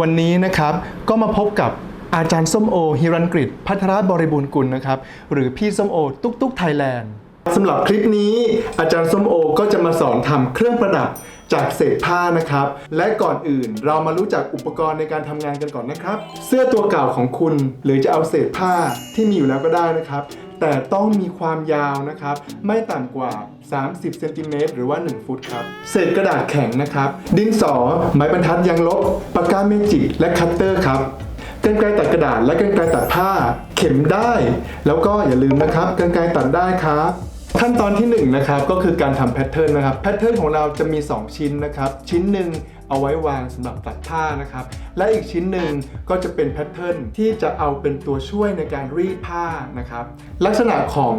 วันนี้นะครับก็มาพบกับอาจารย์ส้มโอฮิรันกฤษพัทรบริบูรณ์กุลนะครับ หรือพี่ส้มโอ ตุ๊กตุ๊กไทยแลนด์สำหรับคลิปนี้ อาจารย์ส้มโอก็จะมาสอนทำเครื่องประดับจากเศษผ้านะครับ และก่อนอื่นเรามารู้จักอุปกรณ์ในการทำงานกันก่อนนะครับ เสื้อตัวเก่าของคุณ หรือจะเอาเศษผ้าที่มีอยู่แล้วก็ได้นะครับ แต่ต้องมีความยาวนะครับ ไม่ต่ำกว่า 30เซนติเมตรหรือว่า 1 ฟุตครับ เศษกระดาษแข็งนะครับ ดินสอ ไม้บรรทัดยางลบ ปากกาเมจิก และคัตเตอร์ครับกรรไกรตัดกระดาษและกรรไกรตัดผ้า เข็มได้ แล้วก็อย่าลืมนะครับกรรไกรตัดได้ครับขั้นตอนที่1นงนะครับก็คือการทำแพทเทิร์นนะครับแพทเทิร์นของเราจะมี 2 ชิ้นนะครับ ชิ้นหนึ่ง เอาไว้วางสำหรับตัดผ้านะครับ และอีกชิ้นหนึ่งก็จะเป็นแพทเทิร์นที่จะเอาเป็นตัวช่วยในการรีดผ้านะครับ ลักษณะของ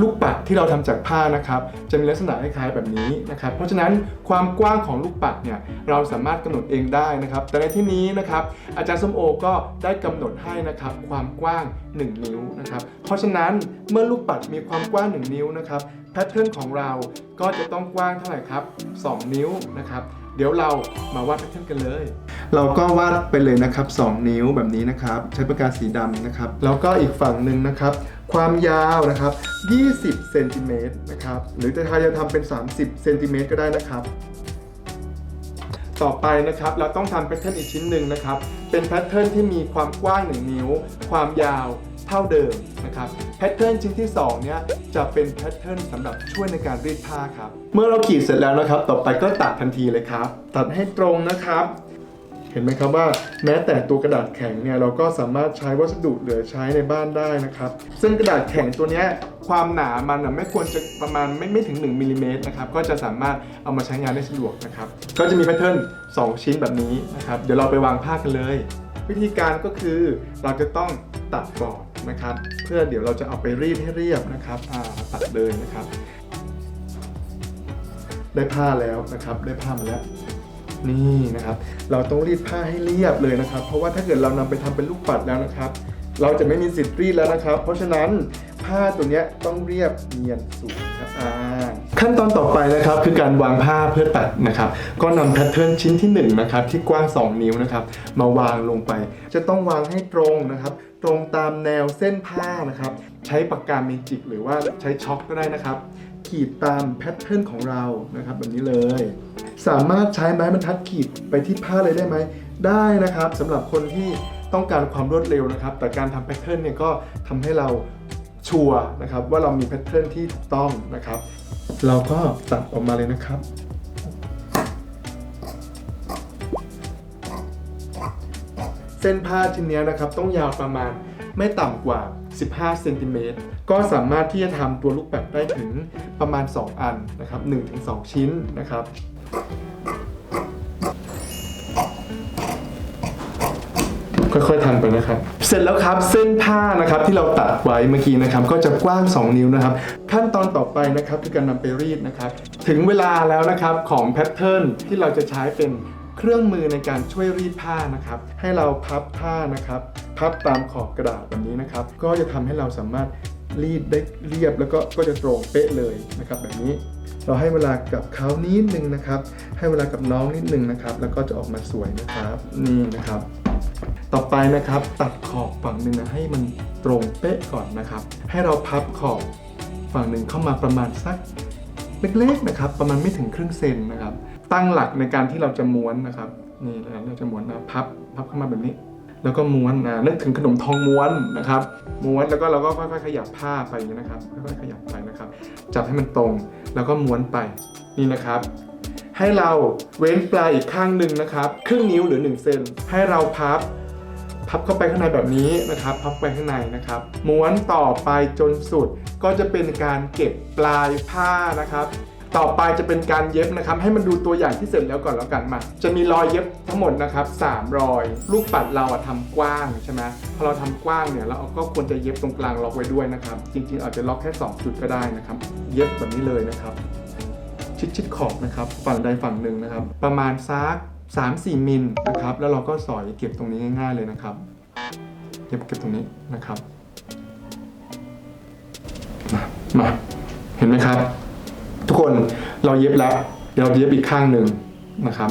ลูกปัดที่เราทำจากผ้านะครับ จะมีลักษณะคล้ายๆแบบนี้นะครับ เพราะฉะนั้นความกว้างของลูกปัดเนี่ยเราสามารถกำหนดเองได้นะครับ แต่ในที่นี้นะครับอาจารย์ส้มโอก็ได้กำหนดให้นะครับความกว้าง 1 นิ้วนะครับ เพราะฉะนั้นเมื่อลูกปัดมีความกว้าง 1 นิ้วนะครับแพทเทิร์นของเราก็จะต้องกว้างเท่าไหร่ครับ 2 นิ้วนะครับ เดี๋ยวเรามาวาดแพทเทิร์นกันเลย เราก็วาดไปเลยนะครับ 2 นิ้วแบบนี้นะครับ ใช้ปากกาสีดำนะครับ แล้วก็อีกฝั่งหนึ่งนะครับ ความยาวนะครับ 20เซนติเมตรนะครับ หรือจะใครจะทำเป็น 30เซนติเมตรก็ได้นะครับ ต่อไปนะครับเราต้องทำแพทเทิร์นอีกชิ้นหนึ่งนะครับ เป็นแพทเทิร์นที่มีความกว้าง 1 นิ้ว ความยาว เท่าเดิมนะครับแพทเทิร์นชิ้นที่2เนี่ยจะเป็นแพทเทิร์นสำหรับช่วยในการรีดผ้าครับ เมื่อเราขีดเสร็จแล้วนะครับ ต่อไปก็ตัดทันทีเลยครับ ตัดให้ตรงนะครับ เห็นไหมครับว่าแม้แต่ตัวกระดาษแข็งเนี่ยเราก็สามารถใช้วัสดุเหลือใช้ในบ้านได้นะครับ ซึ่งกระดาษแข็งตัวเนี้ยความหนามันน่ะไม่ควรจะประมาณไม่ไม่ถึง1มิลลิเมตรนะครับก็จะสามารถเอามาใช้งานได้สะดวกนะครับก็จะมีแพทเทิร์น2 ชิ้นแบบนี้นะครับเดี๋ยวเราไปวางผ้ากันเลย วิธีการก็คือเราจะต้องตัดก่อน นะครับ เพื่อเดี๋ยวเราจะเอาไปรีดให้เรียบนะครับตัดเลยนะครับ ได้ผ้าแล้วนะครับ ได้ผ้ามาแล้วนี่นะครับ เราต้องรีดผ้าให้เรียบเลยนะครับ เพราะว่าถ้าเกิดเรานำไปทำเป็นลูกปัดแล้วนะครับ เราจะไม่มีสิทธิ์รีดแล้วนะครับ เพราะฉะนั้นผ้าตัวนี้ต้องเรียบเนียนสวยครับอ่าขั้นตอนต่อไปนะครับคือการวางผ้าเพื่อตัดนะครับ ก็นำแพทเทิร์นชิ้นที่1นงนะครับที่กว้าง 2 นิ้วนะครับ มาวางลงไป จะต้องวางให้ตรงนะครับ ตรงตามแนวเส้นผ้านะครับ ใช้ปากกาเมจิกหรือว่าใช้ช็อคก็ได้นะครับ ขีดตามแพทเทิร์นของเรานะครับแบบนี้เลย สามารถใช้ไม้บรรทัดขีดไปที่ผ้าเลยได้ไหมได้นะครับสำหรับคนที่ต้องการความรวดเร็วนะครับ แต่การทำแพทเทิร์นเนี่ยก็ทำให้เราชัวร์นะครับว่าเรามีแพทเทิร์นที่ถูกต้องนะครับ เราก็ตัดออกมาเลยนะครับ เส้นผ้าชิ้นเนี้ยนะครับต้องยาวประมาณไม่ต่ำกว่า 15 เซนติเมตร ก็สามารถที่จะทำตัวลูกปัดได้ถึงประมาณ 2 อันนะครับ 1-2 ชิ้นนะครับ ค่อยๆทำไปนะครับ เสร็จแล้วครับเส้นผ้านะครับที่เราตัดไว้เมื่อกี้นะครับ ก็จะกว้าง 2 นิ้วนะครับ ขั้นตอนต่อไปนะครับคือการนำไปรีดนะครับ ถึงเวลาแล้วนะครับของแพทเทิร์นที่เราจะใช้เป็น เครื่องมือในการช่วยรีดผ้านะครับ ให้เราพับผ้านะครับ พับตามขอบกระดาษแบบนี้นะครับ ก็จะทำให้เราสามารถรีดได้เรียบแล้วก็ก็จะตรงเป๊ะเลยนะครับ แบบนี้เราให้เวลากับเขานิดนึงนะครับ ให้เวลากับน้องนิดนึงนะครับ แล้วก็จะออกมาสวยนะครับนี่นะครับ ต่อไปนะครับตัดขอบฝั่งหนึ่งนะให้มันตรงเป๊ะก่อนนะครับ ให้เราพับขอบฝั่งหนึ่งเข้ามาประมาณสักเล็กๆนะครับ ประมาณไม่ถึงครึ่งเซนนะครับ ตั้งหลักในการที่เราจะม้วนนะครับนี่เราจะม้วนนะพับพับเข้ามาแบบนี้ แล้วก็ม้วนนะนึกถึงขนมทองม้วนนะครับ ม้วนแล้วก็เราก็ค่อยๆขยับผ้าไปอย่างนี้นะครับค่อยๆขยับไปนะครับ จับให้มันตรงแล้วก็ม้วนไปนี่นะครับ ให้เราเว้นปลายอีกข้างหนึ่งนะครับ ครึ่งนิ้วหรือ1เซนให้เราพับพับเข้าไปข้างในแบบนี้นะครับพับไปข้างในนะครับ ม้วนต่อไปจนสุดก็จะเป็นการเก็บปลายผ้านะครับ ต่อไปจะเป็นการเย็บนะครับ ให้มันดูตัวอย่างที่เสร็จแล้วก่อนแล้วกันมา จะมีรอยเย็บทั้งหมดนะครับ3รอย ลูกปัดเราอะทำกว้างใช่ไหมพอเราทำกว้างเนี่ยเราก็ควรจะเย็บตรงกลางล็อกไว้ด้วยนะครับ จริงๆอาจจะล็อกแค่ 2 จุดก็ได้นะครับ เย็บแบบนี้เลยนะครับชิดชิดๆขอบนะครับ ฝั่งใดฝั่งหนึ่งนะครับ ประมาณซัก3-4มิลนะครับ แล้วเราก็สอยเก็บตรงนี้ง่ายๆเลยนะครับเก็บเก็บตรงนี้นะครับ มามาเห็นไหมครับ คนเราเย็บแล้วเดี๋ยวเราเย็บอีกข้างหนึ่งนะครับ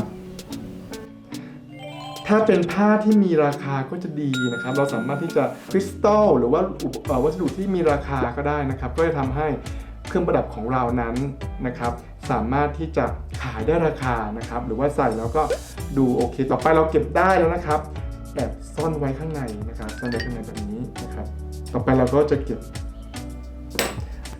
ถ้าเป็นผ้าที่มีราคาก็จะดีนะครับ เราสามารถที่จะคริสตัลหรือว่าวัสดุที่มีราคาก็ได้นะครับ ก็จะทำให้เครื่องประดับของเรานั้นนะครับ สามารถที่จะขายได้ราคานะครับ หรือว่าใส่แล้วก็ดูโอเค ต่อไปเราเก็บได้แล้วนะครับแอบซ่อนไว้ข้างในนะครับซ่อนไว้ข้างในแบบนี้นะครับ ต่อไปเราก็จะเก็บ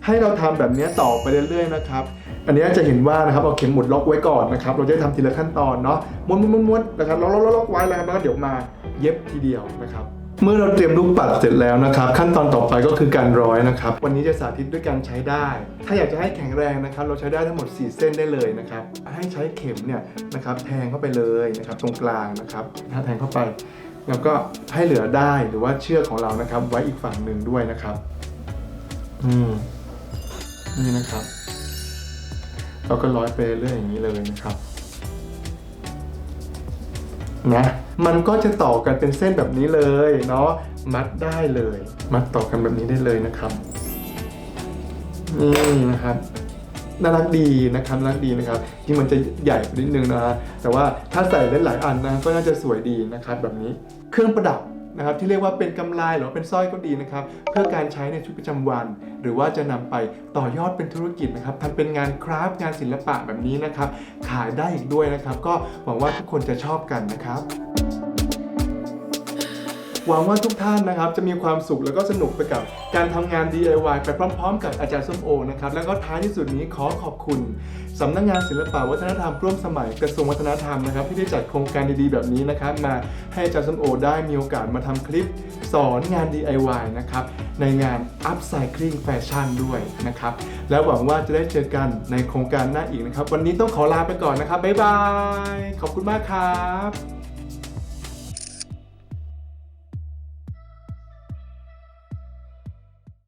ให้เราทำแบบนี้ต่อไปเรื่อยๆนะครับ อันนี้จะเห็นว่านะครับเอาเข็มหมุดล็อกไว้ก่อนนะครับเราจะทำทีละขั้นตอนเนาะม้วนม้วนม้วนนะครับล็อกล็อกล็อกไว้แล้วครับแล้วก็เดี๋ยวมาเย็บทีเดียวนะครับเมื่อเราเตรียมลูกปัดเสร็จแล้วนะครับ ขั้นตอนต่อไปก็คือการร้อยนะครับ วันนี้จะสาธิตด้วยการใช้ได้ ถ้าอยากจะให้แข็งแรงนะครับ เราใช้ได้ทั้งหมด 4 เส้นได้เลยนะครับ ให้ใช้เข็มเนี่ยนะครับแทงเข้าไปเลยนะครับตรงกลางนะครับถ้าแทงเข้าไป แล้วก็ให้เหลือได้หรือว่าเชือกของเรานะครับ ไว้อีกฝั่งหนึ่งด้วยนะครับ อืมนี่นะครับ เราก็ร้อยไปเรื่อยอย่างนี้เลยนะครับนะมันก็จะต่อกันเป็นเส้นแบบนี้เลยเนาะมัดได้เลย มัดต่อกันแบบนี้ได้เลยนะครับนี่นะครับน่ารักดีนะครับน่ารักดีนะครับจริงมันจะใหญ่ไปนิดนึงนะฮะแต่ว่าถ้าใส่ได้หลายอันนะก็น่าจะสวยดีนะครับแบบนี้ เครื่องประดับ นะครับที่เรียกว่าเป็นกำไลหรือเป็นสร้อยก็ดีนะครับเพื่อการใช้ในชีวิตประจำวัน หรือว่าจะนำไปต่อยอดเป็นธุรกิจนะครับทำเป็นงานคราฟต์งานศิลปะแบบนี้นะครับขายได้อีกด้วยนะครับ ก็หวังว่าทุกคนจะชอบกันนะครับ หวังว่าทุกท่านนะครับจะมีความสุขแล้วก็สนุกไปกับการทำงาน DIY ไปพร้อมๆ กับอาจารย์ส้มโอนะครับแล้วก็ท้ายที่สุดนี้ขอขอบคุณสำนักงานศิลปวัฒนธรรมร่วมสมัยกระทรวงวัฒนธรรมนะครับที่ได้จัดโครงการดีๆแบบนี้นะครับมาให้อาจารย์ส้มโอได้มีโอกาสมาทำคลิปสอนงาน DIY นะครับในงาน Upcycling Fashion ด้วยนะครับแล้วหวังว่าจะได้เจอกันในโครงการหน้าอีกนะครับ วันนี้ต้องขอลาไปก่อนนะครับบ๊ายบายขอบคุณมากครับ